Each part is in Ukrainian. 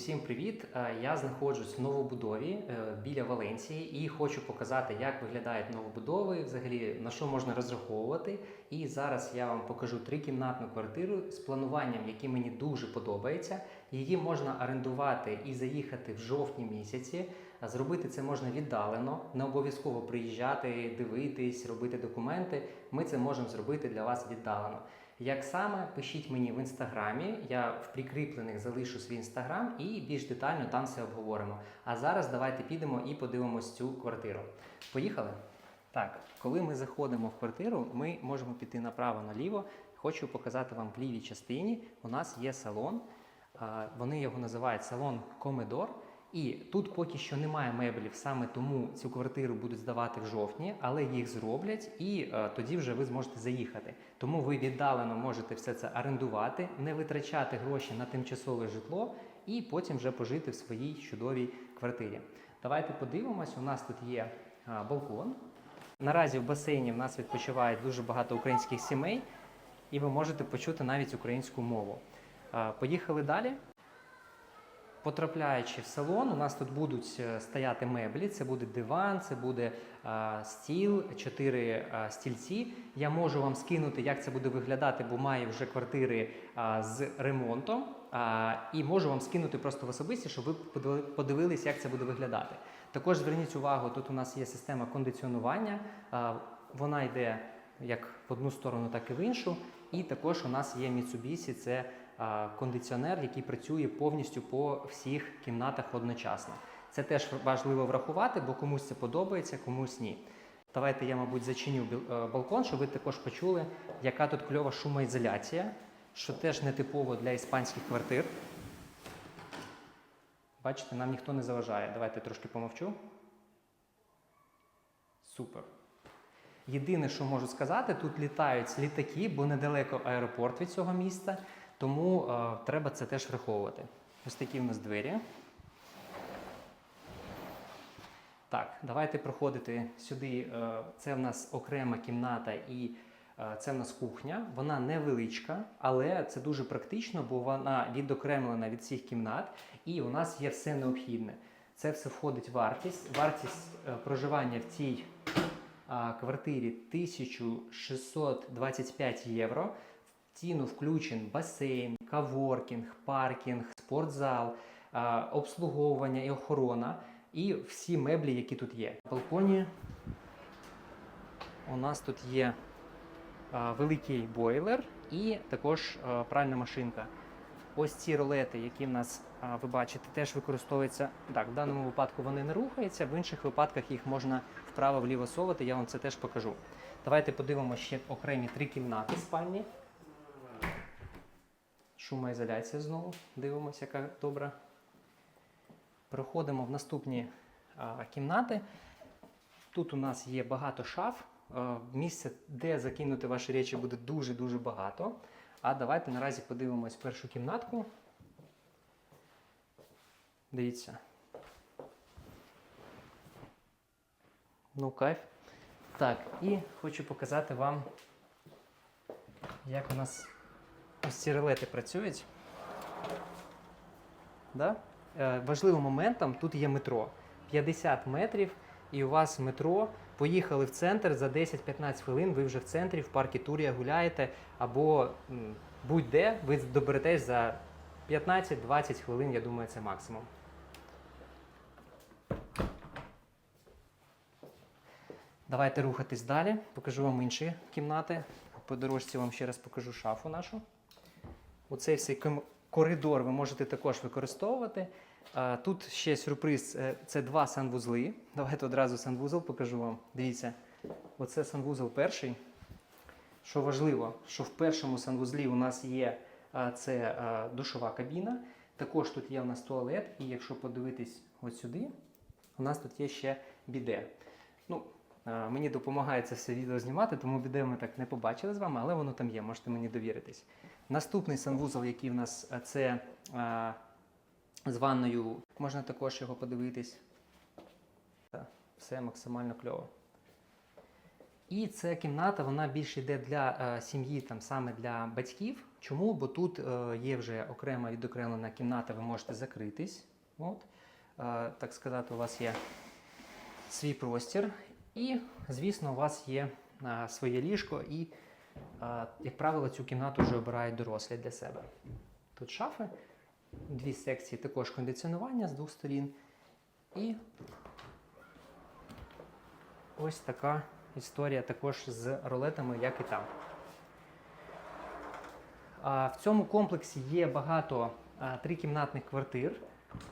Всім привіт! Е, Я знаходжусь в новобудові е, біля Валенції і хочу показати, як виглядають новобудови, взагалі на що можна розраховувати. І зараз я вам покажу трикімнатну квартиру з плануванням, яке мені дуже подобається. Її можна орендувати і заїхати в жовтні місяці. Зробити це можна віддалено, не обов'язково приїжджати, дивитись, робити документи. Ми це можемо зробити для вас віддалено. Як саме, пишіть мені в інстаграмі. Я в прикріплених залишу свій інстаграм і більш детально там все обговоримо. А зараз давайте підемо і подивимось цю квартиру. Поїхали? Так, коли ми заходимо в квартиру, ми можемо піти направо-наліво. Хочу показати вам в лівій частині. У нас є салон. Вони його називають салон Комедор. І тут поки що немає меблів, саме тому цю квартиру будуть здавати в жовтні, але їх зроблять, і е, тоді вже ви зможете заїхати. Тому ви віддалено можете все це орендувати, не витрачати гроші на тимчасове житло і потім вже пожити в своїй чудовій квартирі. Давайте подивимось. У нас тут є а, балкон. Наразі в басейні в нас відпочиває дуже багато українських сімей, і ви можете почути навіть українську мову. А, Поїхали далі. Потрапляючи в салон, у нас тут будуть е, стояти меблі. Це буде диван, це буде а, стіл, чотири а, стільці. Я можу вам скинути, як це буде виглядати, бо маю вже квартири а, з ремонтом. А, і можу вам скинути просто в особисті, щоб ви подиви- подивились, як це буде виглядати. Також зверніть увагу, тут у нас є система кондиціонування. А, вона йде як в одну сторону, так і в іншу. І також у нас є Mitsubishi, це кондиціонер, який працює повністю по всіх кімнатах одночасно. Це теж важливо врахувати, бо комусь це подобається, комусь ні. Давайте я, мабуть, зачиню е, балкон, щоб ви також почули, яка тут кльова шумоізоляція, що теж нетипово для іспанських квартир. Бачите, нам ніхто не заважає. Давайте трошки помовчу. Супер. Єдине, що можу сказати, тут літають літаки, бо недалеко аеропорт від цього міста, тому е, треба це теж враховувати. Ось такі в нас двері. Так, давайте проходити сюди. е, Це в нас окрема кімната і е, це в нас кухня. Вона невеличка, але це дуже практично, бо вона відокремлена від всіх кімнат, і у нас є все необхідне. Це все входить в вартість. Вартість проживання в цій квартирі 1625 євро. Ціну включен басейн, каворкінг, паркінг, спортзал, обслуговування і охорона і всі меблі, які тут є. На балконі у нас тут є великий бойлер і також пральна машинка. Ось ці ролети, які в нас ви бачите, теж використовуються. Так, в даному випадку вони не рухаються, в інших випадках їх можна вправо-вліво совати, я вам це теж покажу. Давайте подивимося ще окремі три кімнати спальні. Шумоізоляція знову. Дивимося, яка добра. Проходимо в наступні а, кімнати. Тут у нас є багато шаф. А, місця, де закинути ваші речі, буде дуже-дуже багато. А давайте наразі подивимось першу кімнатку. Дивіться. Ну, кайф. Так, і хочу показати вам, як у нас ось ці працюють. Да? Е, важливим моментом тут є метро. 50 метрів, і у вас метро. Поїхали в центр за 10-15 хвилин. Ви вже в центрі, в паркі Турія гуляєте, або будь-де ви доберетесь за 15-20 хвилин, я думаю, це максимум. Давайте рухатись далі. Покажу вам інші кімнати. По дорожці вам ще раз покажу шафу нашу. Оцей всей коридор ви можете також використовувати. Тут ще сюрприз е, це два санвузли. Давайте одразу санвузол покажу вам. Дивіться, оце санвузол перший. Що важливо, що в першому санвузлі у нас є це душова кабіна. Також тут є у нас туалет, і якщо подивитись ось сюди, у нас тут є ще біде. Ну, мені допомагає це все відео знімати, тому біде ми так не побачили з вами, але воно там є, можете мені довіритись. Наступний санвузол, який в нас це а, з ванною, можна також його подивитись. Все максимально кльово. І ця кімната вона більше йде для сім'ї, там саме для батьків. Чому? Бо тут е, є вже окрема відокремлена кімната, ви можете закритись. От. Е, так сказати, у вас є свій простір. І, звісно, у вас є е, своє ліжко, і, е, як правило, цю кімнату вже обирають дорослі для себе. Тут шафи, дві секції також кондиціонування з двох сторін. І ось така історія також з ролетами, як і там. А, В цьому комплексі є багато а, трикімнатних квартир,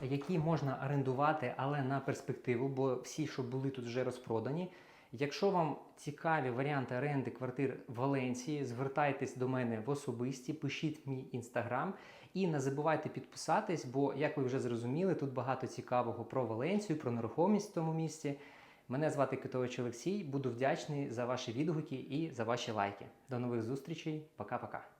які можна орендувати, але на перспективу, бо всі, що були тут, вже розпродані. Якщо вам цікаві варіанти оренди квартир в Валенції, звертайтесь до мене в особисті, пишіть мій інстаграм і не забувайте підписатись, бо, як ви вже зрозуміли, тут багато цікавого про Валенцію, про нерухомість в тому місці. Мене звати Китович Олексій. Буду вдячний за ваші відгуки і за ваші лайки. До нових зустрічей. Пока-пока.